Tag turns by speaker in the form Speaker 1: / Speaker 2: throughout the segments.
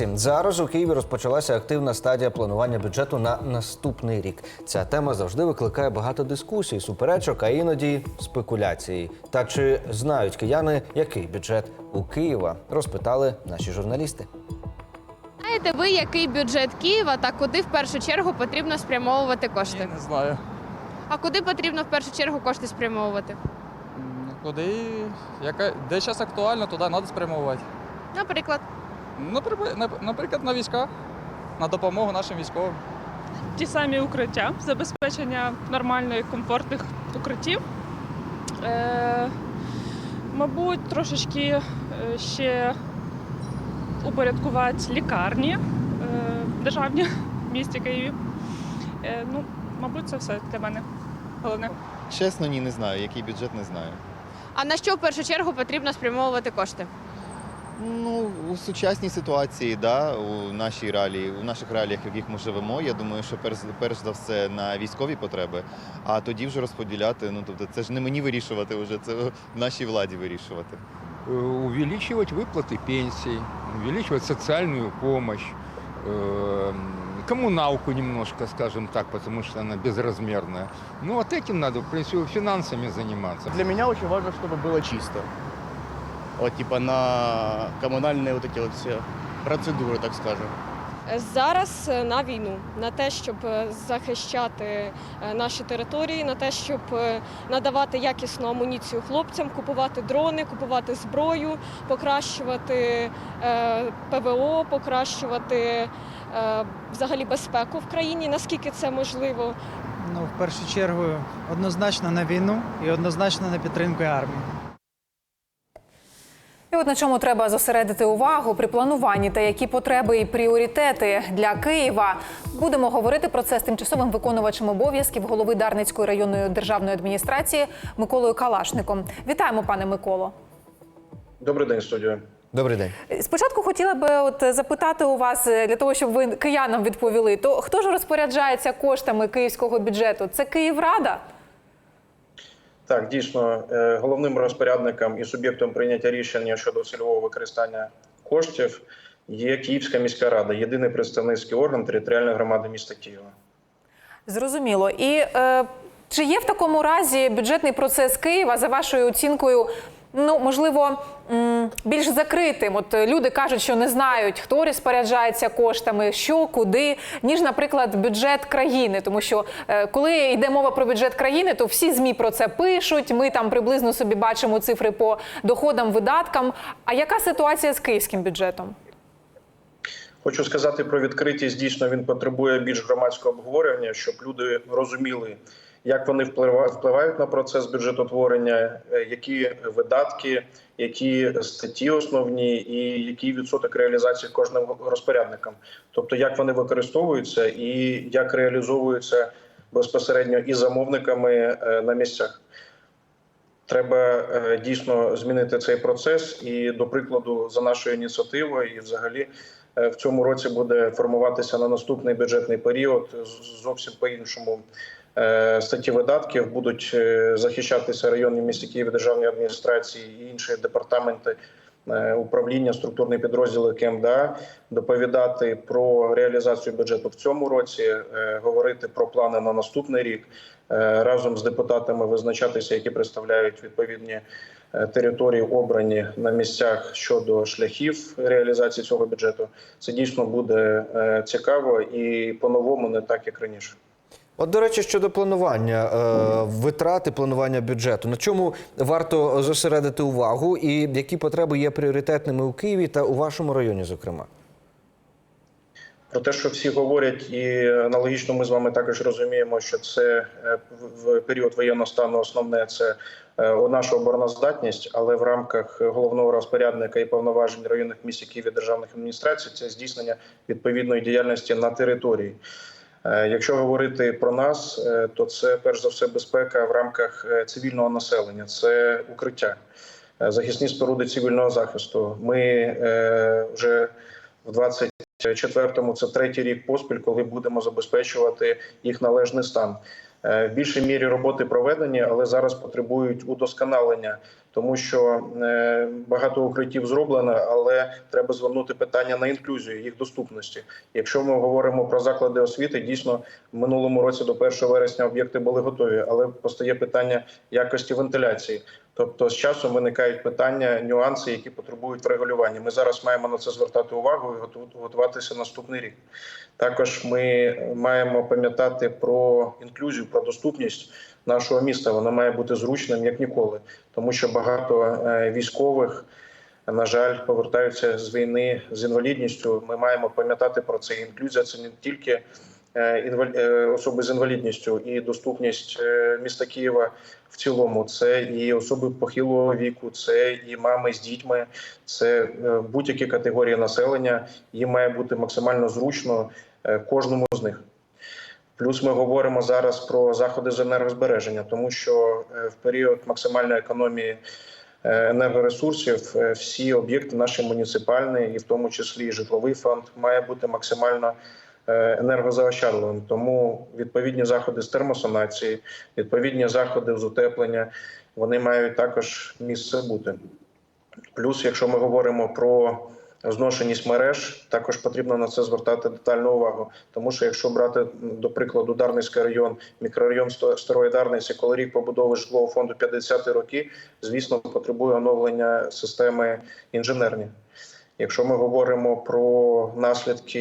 Speaker 1: Зараз у Києві розпочалася активна стадія планування бюджету на наступний рік. Ця тема завжди викликає багато дискусій, суперечок, а іноді спекуляцій. Та чи знають кияни, який бюджет у Києва? Розпитали наші журналісти.
Speaker 2: Знаєте ви, який бюджет Києва та куди в першу чергу потрібно спрямовувати кошти?
Speaker 3: Не знаю.
Speaker 2: А куди потрібно в першу чергу кошти спрямовувати?
Speaker 3: Куди, яка, де зараз актуально, туди треба спрямовувати.
Speaker 2: Наприклад,
Speaker 3: Наприклад, нап- наприклад, на війська, на допомогу нашим військовим.
Speaker 4: ті самі укриття, забезпечення нормальних, комфортних укриттів. Е, мабуть, трошечки е, ще упорядкувати лікарні е, державні в місті Києві. Е, ну, мабуть, це все для мене головне.
Speaker 5: Чесно, ні, не знаю. Який бюджет не знаю.
Speaker 2: а на що в першу чергу потрібно спрямовувати кошти?
Speaker 5: Ну, у сучасній ситуації, да, у нашій реалії, у наших реаліях, в яких ми живемо, я думаю, що перш, перш за все на військові потреби, а тоді вже розподіляти. Ну тобто, це ж не мені вирішувати, вже це в нашій владі вирішувати.
Speaker 6: э, увеличивать выплаты пенсий, увеличивать социальную помощь, э, коммуналку немножко, скажем так, потому что она безразмерная. Ну вот этим надо, в принципе, финансами заниматься.
Speaker 7: Для меня очень важно, чтобы было чисто. Вот типа на коммунальные вот эти вот все процедуры, так скажем.
Speaker 8: Зараз е, на війну, на те, щоб е, захищати е, наші території, на те, щоб е, надавати якісну амуніцію хлопцям, купувати дрони, купувати зброю, покращувати е, ПВО, покращувати е, взагалі безпеку в країні, наскільки це можливо.
Speaker 9: Ну, в першу чергу, однозначно на війну і однозначно на підтримку армії.
Speaker 10: І от на чому треба зосередити увагу при плануванні та які потреби і пріоритети для Києва. Будемо говорити про це з тимчасовим виконувачем обов'язків голови Дарницької районної державної адміністрації Миколою Калашником. Вітаємо, пане Миколо.
Speaker 11: Добрий день, студія.
Speaker 1: Добрий день.
Speaker 10: Спочатку хотіла би от запитати у вас е, для того, щоб ви киянам відповіли, то хто ж розпоряджається коштами київського бюджету? Це Київрада?
Speaker 11: Так, дійсно, е, головним розпорядником і суб'єктом прийняття рішення щодо цільового використання коштів є Київська міська рада, єдиний представницький орган територіальної громади міста Києва.
Speaker 10: Зрозуміло. І е, чи є в такому разі бюджетний процес Києва за вашою оцінкою? Ну, можливо, більш закритим. От е, люди кажуть, що не знають, хто розпоряджається коштами, що, куди, ніж, наприклад, бюджет країни. Тому що е, коли йде мова про бюджет країни, то всі змі про це пишуть. Ми там приблизно собі бачимо цифри по доходам, видаткам. А яка ситуація з київським бюджетом?
Speaker 11: Хочу сказати про відкритість. Дійсно, він потребує більш громадського обговорення, щоб люди розуміли, як вони впливають на процес бюджетотворення, е, які видатки, які статті основні, і який відсоток реалізації кожним розпорядником, тобто як вони використовуються і як реалізовуються безпосередньо і замовниками е, на місцях. Треба е, дійсно змінити цей процес. І, до прикладу, за нашою ініціативою, і взагалі в цьому році буде формуватися на наступний бюджетний період зовсім по іншому. Е, Статті видатків будуть е, захищатися районні місті Києві державні адміністрації і інші департаменти е, управління, структурні підрозділи КМДА, доповідати про реалізацію бюджету в цьому році, говорити про плани на наступний рік, разом з депутатами визначатися, які представляють відповідні території, обрані на місцях щодо шляхів реалізації цього бюджету. Це дійсно буде цікаво і по-новому, не так як раніше.
Speaker 1: От, до речі, щодо планування е, витрати планування бюджету, на чому варто зосередити увагу, і які потреби є пріоритетними у Києві та у вашому районі, зокрема?
Speaker 11: Про те, що всі говорять, і аналогічно ми з вами також розуміємо, що це е, в період воєнного стану основне це е, наша обороноздатність, але в рамках головного розпорядника і повноважень районних міст Києві державних адміністрацій це здійснення відповідної діяльності на території. Е, Якщо говорити про нас, е, то це перш за все безпека в рамках е, цивільного населення, це укриття, захисні споруди цивільного захисту. Ми вже в 24-му, це третій рік поспіль, коли будемо забезпечувати їх належний стан. Е, В більшій мірі роботи проведені, але зараз потребують удосконалення, тому що е, багато укриттів зроблено, але треба звернути питання на інклюзію їх доступності. Якщо ми говоримо про заклади освіти, дійсно в минулому році до 1 вересня об'єкти були готові, але постає питання якості вентиляції. Тобто з часом виникають питання, нюанси, які потребують врегулювання. Ми зараз маємо на це звертати увагу і готу- готуватися наступний рік. Також ми маємо пам'ятати про інклюзію, про доступність нашого міста. Воно має бути зручним як ніколи, тому що багато е, військових. На жаль, повертаються з війни з інвалідністю. Ми маємо пам'ятати про це. Інклюзія це не тільки особи з інвалідністю і доступність е, міста Києва в цілому. Це і особи похилого віку, це і мами з дітьми, це е, будь-які категорії населення. Їм має бути максимально зручно е, кожному з них. Плюс ми говоримо зараз про заходи з енергозбереження, тому що е, в період максимальної економії е, енергоресурсів е, всі об'єкти наші муніципальні, і в тому числі і житловий фонд, має бути максимально е, енергозаощадливим. Тому відповідні заходи з термосанації, відповідні заходи з утеплення, вони мають також місце бути. Плюс, якщо ми говоримо про зношеність мереж, також потрібно на це звертати детальну увагу. Тому що якщо брати до прикладу Дарницький район, мікрорайон Старої Дарниці, коли рік побудови житлового фонду 50-ті роки, звісно, потребує оновлення системи інженерні. Якщо ми говоримо про наслідки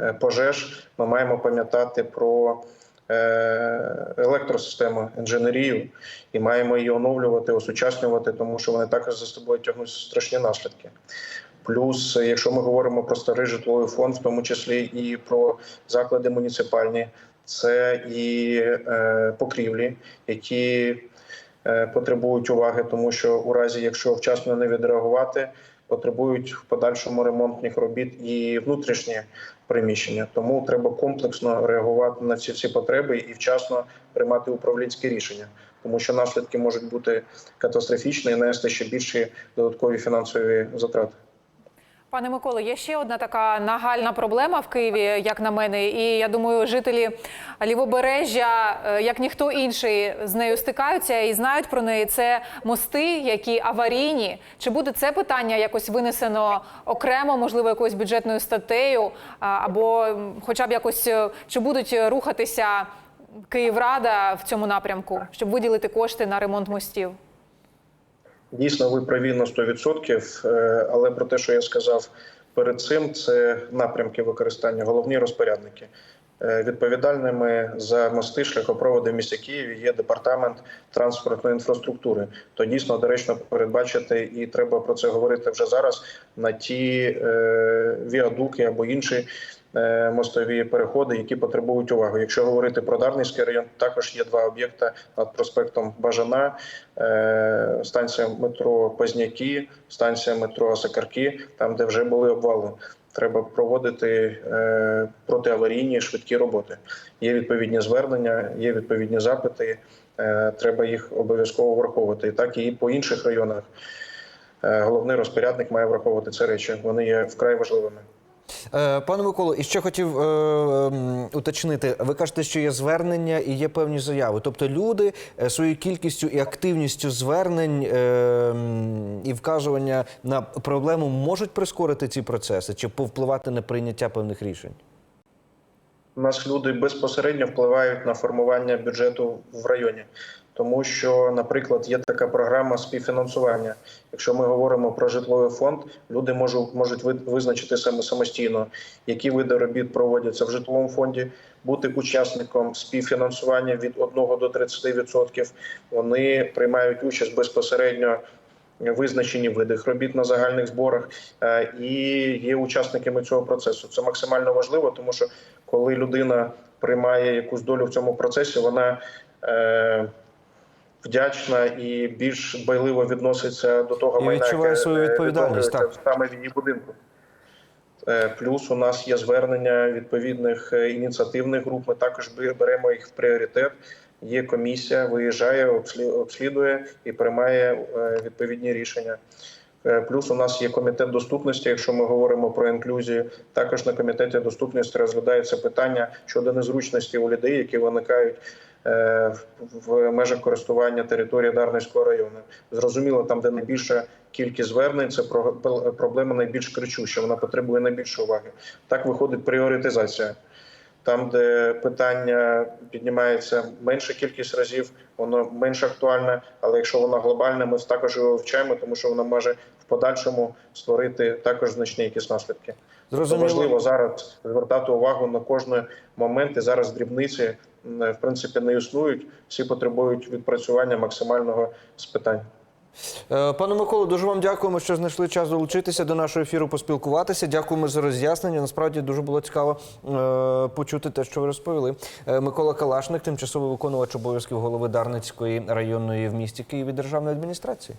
Speaker 11: е, пожеж, ми маємо пам'ятати про е, електросистему, інженерію і маємо її оновлювати, осучаснювати, тому що вони також за собою тягнуть страшні наслідки. Плюс, якщо ми говоримо про старий житловий фонд, в тому числі і про заклади муніципальні, це і е, покрівлі, які потребують уваги, тому що у разі, якщо вчасно не відреагувати, потребують в подальшому ремонтних робіт і внутрішні приміщення. Тому треба комплексно реагувати на ці всі потреби і вчасно приймати управлінські рішення, тому що наслідки можуть бути катастрофічні і нести ще більші додаткові фінансові затрати.
Speaker 10: Пане Миколо, є ще одна така нагальна проблема в Києві, як на мене, і я думаю, жителі лівобережжя, е, як ніхто інший, з нею стикаються і знають про неї. Це мости, які аварійні. Чи буде це питання якось винесено окремо, можливо, якоюсь бюджетною статтею, або хоча б якось е, чи будуть рухатися Київрада в цьому напрямку, щоб виділити кошти на ремонт мостів?
Speaker 11: Дійсно, ви праві на 100%, е, але про те, що я сказав перед цим, це напрямки використання, головні розпорядники. Е, Відповідальними за мости шляхопроводи в місті Києві є департамент транспортної інфраструктури. То дійсно доречно передбачити, і треба про це говорити вже зараз. На ті е, віадуки або інші е, мостові переходи, які потребують уваги. Якщо говорити про Дарницький район, також є два об'єкти над проспектом Бажана, е, станція метро Позняки, станція метро Сакарки, там де вже були обвали. Треба проводити е, протиаварійні швидкі роботи. Є відповідні звернення, є відповідні запити. Е, треба їх обов'язково враховувати. І так і по інших районах. Е, головний розпорядник має враховувати ці речі. Вони є вкрай важливими.
Speaker 1: Пане Миколо, і ще хотів е, уточнити. Ви кажете, що є звернення і є певні заяви. Тобто люди своєю кількістю і активністю звернень е, і вказування на проблему можуть прискорити ці процеси чи повпливати на прийняття певних рішень?
Speaker 11: Нас люди безпосередньо впливають на формування бюджету в районі, тому що, наприклад, є така програма співфінансування. Якщо ми говоримо про житловий фонд, люди можуть можуть ви- визначити саме самостійно, які види робіт проводяться в житловому фонді, бути учасником співфінансування від 1 до 30%. Вони приймають участь безпосередньо визначені види робіт на загальних зборах е, і є учасниками цього процесу. Це максимально важливо, тому що коли людина приймає якусь долю в цьому процесі, вона е, вдячна і більш байливо відноситься до того
Speaker 1: І
Speaker 11: майна,
Speaker 1: відчуває
Speaker 11: яке,
Speaker 1: свою
Speaker 11: е,
Speaker 1: відповідальність,
Speaker 11: відновлюється саме в її будинку. Плюс у нас є звернення відповідних ініціативних груп. Ми також беремо їх в пріоритет. Є комісія, виїжджає, обслі- обслідує і приймає е, відповідні рішення. Е, Плюс у нас є комітет доступності. Якщо ми говоримо про інклюзію, також на комітеті доступності розглядається питання щодо незручності у людей, які виникають е, в- межах користування території Дарницького району. Зрозуміло, там, де найбільша кількість звернень, це про- проблема найбільш кричуща, вона потребує найбільше уваги. Так виходить пріоритизація. Там, де питання піднімається менша кількість разів, воно менш актуальне. Але якщо воно глобальне, ми також його вивчаємо, тому що воно може в подальшому створити також значні якісь наслідки. Тобто
Speaker 1: Зрозуміло.
Speaker 11: важливо зараз звертати увагу на кожний момент. І зараз дрібниці в принципі не існують. Всі потребують відпрацювання максимального з питань.
Speaker 1: Е, Пане Миколу, дуже вам дякуємо, що знайшли час долучитися до нашого ефіру, поспілкуватися. Дякуємо за роз'яснення. Насправді дуже було цікаво е, почути те, що ви розповіли. Е, Микола Калашник, тимчасовий виконувач обов'язків голови Дарницької районної в місті Києві державної адміністрації.